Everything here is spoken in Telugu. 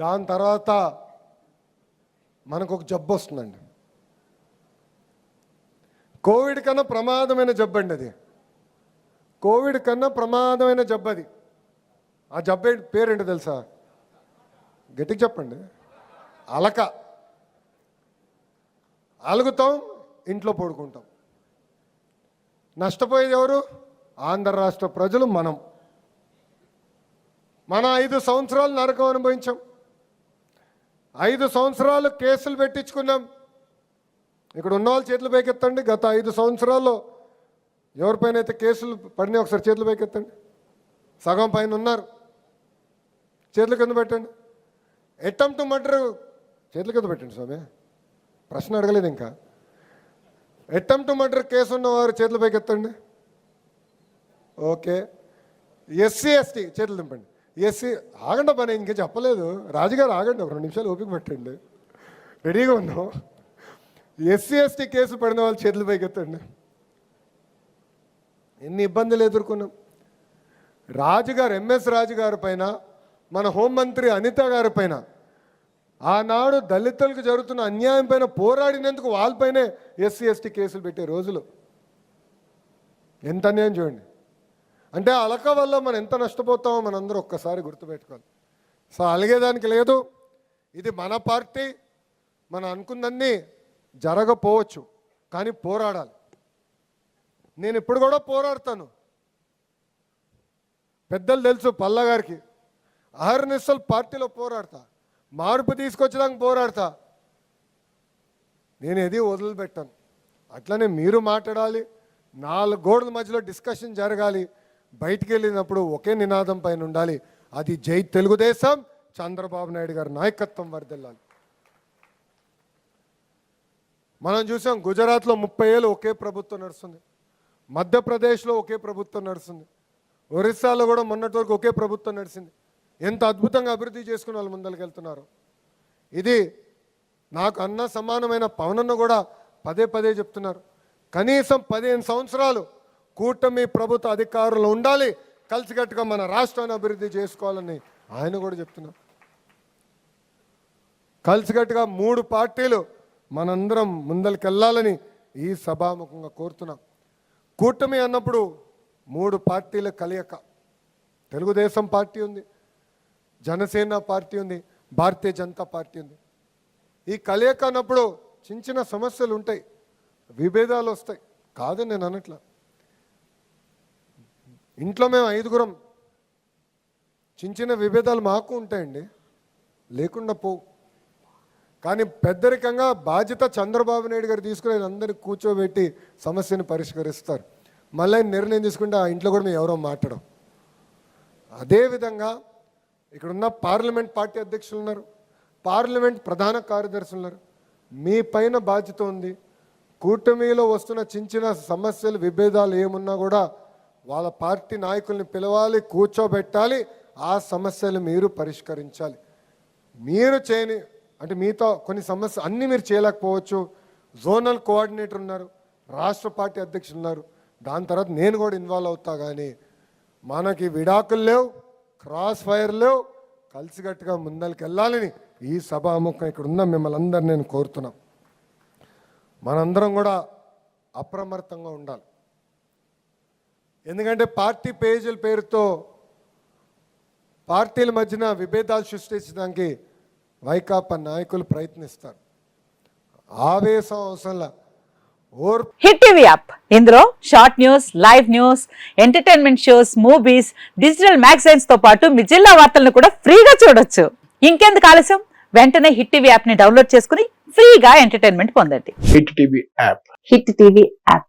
దాని తర్వాత మనకు ఒక జబ్బు వస్తుందండి. కోవిడ్ కన్నా ప్రమాదమైన జబ్బు అండి అది. కోవిడ్ కన్నా ప్రమాదమైన జబ్బు అది. ఆ జబ్బు ఏంటి? పేరేంటి తెలుసా? గట్టికి చెప్పండి. అలక. అలుగుతాం ఇంట్లో పడుకుంటాం. నష్టపోయేది ఎవరు? ఆంధ్ర రాష్ట్ర ప్రజలు మనం. మన ఐదు సంవత్సరాలు నరకం అనుభవించాం. ఐదు సంవత్సరాలు కేసులు పెట్టించుకున్నాం. ఇక్కడ ఉన్న వాళ్ళు చేతులు పైకెత్తండి. గత ఐదు సంవత్సరాల్లో ఎవరిపైన అయితే కేసులు పడినాయి ఒకసారి చేతులు పైకెత్తండి. సగం పైన ఉన్నారు. చేతుల కింద పెట్టండి. అటెంప్ట్ మర్డర్ చేతుల కింద పెట్టండి స్వామి. ప్రశ్న అడగలేదు ఇంకా. అటెంప్ట్ మర్డర్ కేసు ఉన్నవారు చేతుల పైకి ఎత్తండి ఓకే. ఎస్సీ ఎస్టీ చేతులు దింపండి. ఎస్సీ ఆగండి పని ఇంకా చెప్పలేదు. రాజుగారు ఆగండి ఒక రెండు నిమిషాలు ఓపిక పెట్టండి. రెడీగా ఉన్నాం. ఎస్సీ ఎస్టీ కేసు పడిన వాళ్ళు చేతుల పైకి ఎత్తండి ఎన్ని ఇబ్బందులు ఎదుర్కొన్నాం. రాజుగారు ఎంఎస్ రాజు గారి పైన మన హోంమంత్రి అనిత గారి పైన ఆనాడు దళితులకు జరుగుతున్న అన్యాయం పైన పోరాడినందుకు వాళ్ళపైనే ఎస్సీ ఎస్టీ కేసులు పెట్టే రోజులు. ఎంత అన్యాయం చూడండి. అంటే అలక వల్ల మనం ఎంత నష్టపోతామో మనందరూ ఒక్కసారి గుర్తుపెట్టుకోవాలి. సో అలిగేదానికి లేదు. ఇది మన పార్టీ మనం అనుకున్నన్నీ జరగపోవచ్చు కానీ పోరాడాలి. నేను ఇప్పుడు కూడా పోరాడతాను. పెద్దలు తెలుసు పల్లా గారికి అహర్నిశల్ పార్టీలో పోరాడతా మార్పు తీసుకొచ్చడానికి పోరాడతా. నేను ఏది వదిలిపెట్టాను. అట్లనే మీరు మాట్లాడాలి నాలుగు గోడల మధ్యలో డిస్కషన్ జరగాలి బయటికి వెళ్ళినప్పుడు ఒకే నినాదం పైన ఉండాలి. అది జై తెలుగుదేశం చంద్రబాబు నాయుడు గారి నాయకత్వం వర్దిల్లాలి. మనం చూసాం గుజరాత్లో ముప్పై ఏళ్ళు ఒకే ప్రభుత్వం నడుస్తుంది. మధ్యప్రదేశ్లో ఒకే ప్రభుత్వం నడుస్తుంది. ఒరిస్సాలో కూడా మొన్నటి వరకు ఒకే ప్రభుత్వం నడిచింది. ఎంత అద్భుతంగా అభివృద్ధి చేసుకుని వాళ్ళు ముందరికెళ్తున్నారు ఇది నాకు అన్న సమానమైన పవనన్న కూడా పదే పదే చెప్తున్నారు. కనీసం పదిహేను సంవత్సరాలు కూటమి ప్రభుత్వ అధికారులు ఉండాలి కలిసికట్టుగా మన రాష్ట్రాన్ని అభివృద్ధి చేసుకోవాలని ఆయన కూడా చెప్తున్నారు. కలిసికట్టుగా మూడు పార్టీలు మనందరం ముందరికెళ్ళాలని ఈ సభాముఖంగా కోరుతున్నాం. కూటమి అన్నప్పుడు మూడు పార్టీల కలయిక తెలుగుదేశం పార్టీ ఉంది జనసేన పార్టీ ఉంది భారతీయ జనతా పార్టీ ఉంది. ఈ కలయిక అన్నప్పుడు చిన్న చిన్న సమస్యలు ఉంటాయి విభేదాలు వస్తాయి. కాదని నేను అనట్లా. ఇంట్లో మేము ఐదుగురం. చిన్న చిన్న విభేదాలు మాకు ఉంటాయండి. లేకుండా పోవు. కానీ పెద్దరికంగా బాధ్యత చంద్రబాబు నాయుడు గారు తీసుకుని అందరినీ కూర్చోబెట్టి సమస్యను పరిష్కరిస్తారు. మళ్ళీ నిర్ణయం తీసుకుంటే ఆ ఇంట్లో కూడా మేము ఎవరో మాట్లాడం అదేవిధంగా ఇక్కడున్న పార్లమెంట్ పార్టీ అధ్యక్షులు ఉన్నారు. పార్లమెంట్ ప్రధాన కార్యదర్శులు ఉన్నారు. మీ పైన బాధ్యత ఉంది. కూటమిలో వస్తున్న చిన్న చిన్న సమస్యలు విభేదాలు ఏమున్నా కూడా వాళ్ళ పార్టీ నాయకుల్ని పిలవాలి కూర్చోబెట్టాలి ఆ సమస్యలు మీరు పరిష్కరించాలి. మీరు చేయని అంటే మీతో కొన్ని సమస్య అన్నీ మీరు చేయలేకపోవచ్చు. జోనల్ కోఆర్డినేటర్ ఉన్నారు రాష్ట్ర పార్టీ అధ్యక్షులు ఉన్నారు. దాని తర్వాత నేను కూడా ఇన్వాల్వ్ అవుతా కానీ మనకి విడాకులు లేవు క్రాస్ ఫైర్ లేవు కలిసికట్టుగా ముందరికి వెళ్ళాలని ఈ సభాముఖం ఇక్కడ ఉన్న మిమ్మల్ని అందరు నేను కోరుతున్నాం. మనందరం కూడా అప్రమత్తంగా ఉండాలి. ఎందుకంటే పార్టీ పేజీల పేరుతో పార్టీల మధ్యన విభేదాలు సృష్టించడానికి వైకాపా నాయకులు ప్రయత్నిస్తారు. ఆవేశం అవసరంలా హిట్ టీవీ యాప్. ఇందులో short news live news entertainment shows movies digital మ్యాగజైన్స్తో పాటు మీ జిల్లా వార్తలను కూడా ఫ్రీగా చూడొచ్చు. ఇంకెందుకు ఆలస్యం? వెంటనే హిట్ టీవీ యాప్ని డౌన్లోడ్ చేసుకుని ఫ్రీగా ఎంటర్టైన్మెంట్ పొందండి. Hit TV app. Hit TV app.